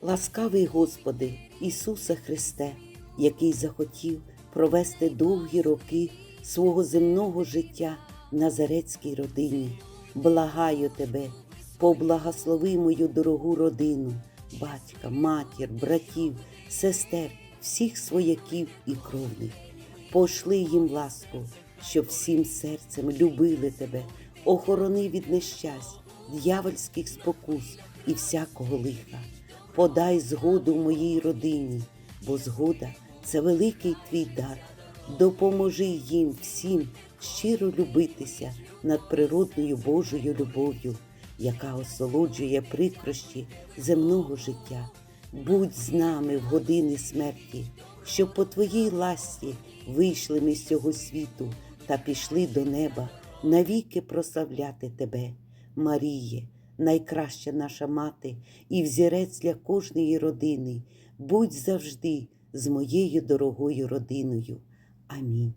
Ласкавий Господи, Ісусе Христе, який захотів провести довгі роки свого земного життя в Назарецькій родині, благаю Тебе, поблагослови мою дорогу родину, батька, матір, братів, сестер, всіх свояків і кровних. Пошли їм ласку, щоб всім серцем любили Тебе, охорони від нещасть, д'явольських спокус і всякого лиха подай згоду моїй родині, бо згода це великий твій дар. Допоможи їм всім щиро любитися над природною Божою любов'ю, яка осолоджує прикрощі земного життя. Будь з нами в години смерті, щоб по твоїй ласті вийшли ми з цього світу та пішли до неба навіки прославляти тебе, Маріє, найкраща наша мати і взірець для кожної родини. Будь завжди з моєю дорогою родиною. Амінь.